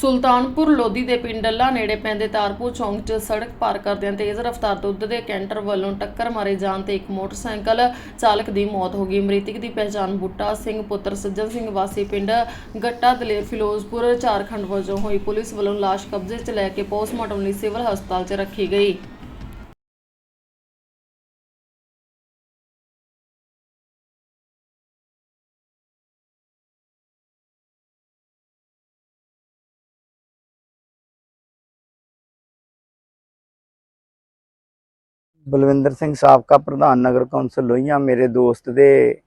ਸੁਲਤਾਨਪੁਰ ਲੋਧੀ ਦੇ ਪਿੰਡ ਲੱਲਾ ਨੇੜੇ ਪੈਂਦੇ ਤਾਰਪੁਰ ਚੌਂਕ 'ਚ ਸੜਕ ਪਾਰ ਕਰਦਿਆਂ ਤੇਜ਼ ਰਫ਼ਤਾਰ ਦੁੱਧ ਦੇ ਕੈਂਟਰ ਵੱਲੋਂ ਟੱਕਰ ਮਾਰੇ ਜਾਣ ਤੇ ਇੱਕ ਮੋਟਰਸਾਈਕਲ ਚਾਲਕ ਦੀ ਮੌਤ ਹੋ ਗਈ। ਮ੍ਰਿਤਕ ਦੀ ਪਛਾਣ ਬੁੱਟਾ ਸਿੰਘ ਪੁੱਤਰ ਸੱਜਣ ਸਿੰਘ ਵਾਸੀ ਪਿੰਡ ਗੱਟਾ ਦਲੇਰ ਫਿਰੋਜ਼ਪੁਰ ਝਾਰਖੰਡ ਵਜੋਂ ਹੋਈ। ਪੁਲਿਸ ਵੱਲੋਂ ਲਾਸ਼ ਕਬਜ਼ੇ 'ਚ ਲੈ ਕੇ ਪੋਸਟਮਾਰਟਮ ਲਈ ਸਿਵਲ ਹਸਪਤਾਲ 'ਚ ਰੱਖੀ ਗਈ। ਬਲਵਿੰਦਰ ਸਿੰਘ ਸਾਬਕਾ ਪ੍ਰਧਾਨ ਨਗਰ ਕੌਂਸਲ ਲੋਹੀਆਂ ਮੇਰੇ ਦੋਸਤ ਦੇ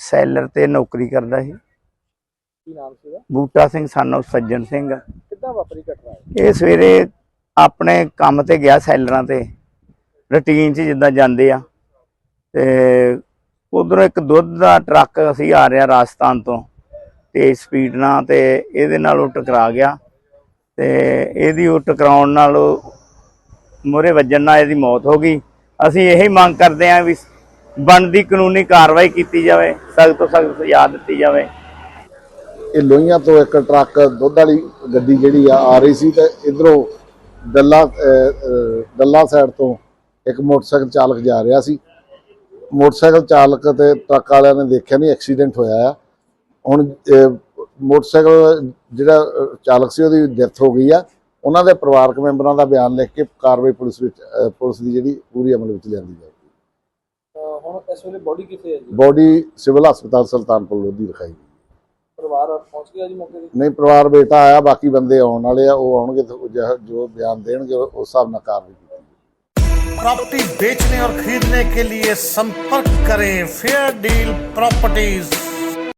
ਸੈਲਰ ਤੇ ਨੌਕਰੀ ਕਰਦਾ ਸੀ। ਕੀ ਨਾਮ ਸੀਗਾ ਬੂਟਾ ਸਿੰਘ ਸਾਨੂੰ ਸੱਜਣ ਸਿੰਘ। ਕਿੱਦਾਂ ਵਾਪਰੀ ਘਟਨਾ ਹੈ ਇਹ ਸਵੇਰੇ ਆਪਣੇ ਕੰਮ ਤੇ ਗਿਆ ਸੈਲਰਾਂ ਤੇ ਰੁਟੀਨ 'ਚ ਜਿੱਦਾਂ ਜਾਂਦੇ ਆ। ਤੇ ਉਧਰੋਂ ਇੱਕ ਦੁੱਧ ਦਾ ਟਰੱਕ ਅਸੀਂ ਆ ਰਿਹਾ ਰਾਜਸਥਾਨ ਤੋਂ ਤੇ ਸਪੀਡ ਨਾਲ ਤੇ ਇਹਦੇ ਨਾਲ ਉਹ ਟਕਰਾ ਗਿਆ। ਤੇ ਇਹਦੀ ਉਹ ਟਕਰਾਉਣ ਨਾਲ ਮੋਰੇ ਵੱਜਣ ਨਾਲ ਇਹਦੀ ਮੌਤ ਹੋ ਗਈ। ਅਸੀਂ ਇਹੀ ਮੰਗ ਕਰਦੇ ਹਾਂ ਵੀ ਬਣਦੀ ਕਾਨੂੰਨੀ ਕਾਰਵਾਈ ਕੀਤੀ ਜਾਵੇ ਸਖਤ ਤੋਂ ਸਖਤ ਸਜ਼ਾ ਦਿੱਤੀ ਜਾਵੇ। ਇਹ ਲੋਹੀਆਂ ਤੋਂ ਇੱਕ ਟਰੱਕ ਦੁੱਧ ਵਾਲੀ ਗੱਡੀ ਜਿਹੜੀ ਆ ਆ ਰਹੀ ਸੀ ਤੇ ਇਧਰੋਂ ਡੱਲਾ ਅਹ, ਸਾਈਡ ਤੋਂ ਇੱਕ ਮੋਟਰਸਾਈਕਲ ਚਾਲਕ ਜਾ ਰਿਹਾ ਸੀ। ਮੋਟਰਸਾਈਕਲ ਚਾਲਕ ਤੇ ਟਰੱਕ ਵਾਲਿਆਂ ਨੇ ਦੇਖਿਆ ਨਹੀਂ ਐਕਸੀਡੈਂਟ ਹੋਇਆ ਆ। ਹੁਣ ਮੋਟਰਸਾਈਕਲ ਜਿਹੜਾ ਚਾਲਕ ਸੀ ਉਹਦੀ ਡੈਥ ਹੋ ਗਈ ਆ। ਉਹਨਾਂ ਦੇ ਪਰਿਵਾਰਕ ਮੈਂਬਰਾਂ ਦਾ ਬਿਆਨ ਲਿਖ ਕੇ ਕਾਰਵਾਈ ਪੁਲਿਸ ਵਿੱਚ ਅਹ, ਪੁਲਿਸ ਦੀ ਜਿਹੜੀ ਪੂਰੀ ਅਮਲ ਵਿੱਚ ਲਿਆਂਦੀ ਜਾਏਗੀ ਅਹ ਹੁਣ ਇਸ ਵੇਲੇ ਬੋਡੀ ਕਿੱਥੇ ਹੈ ਜੀ ਬੋਡੀ ਸਿਵਲ ਹਸਪਤਾਲ ਸੁਲਤਾਨਪੁਰ ਲੋਧੀ ਰਖਾਈ ਗਈ ਪਰਿਵਾਰ ਪਹੁੰਚ ਗਿਆ ਜੀ ਮੌਕੇ ਤੇ ਨਹੀਂ ਪਰਿਵਾਰ ਬੇਟਾ ਆਇਆ ਬਾਕੀ ਬੰਦੇ ਆਉਣ ਵਾਲੇ ਆ ਉਹ ਆਉਣਗੇ ਤੇ ਉਹ ਜਿਹ- ਜੋ ਬਿਆਨ ਦੇਣਗੇ ਉਸ ਹਿਸਾਬ ਨਾਲ ਕਾਰਵਾਈ ਕੀਤੀ ਜਾਏਗੀ। प्रॉपर्टी बेचने और खरीदने के लिए संपर्क करें फेयर डील प्रॉपर्टीज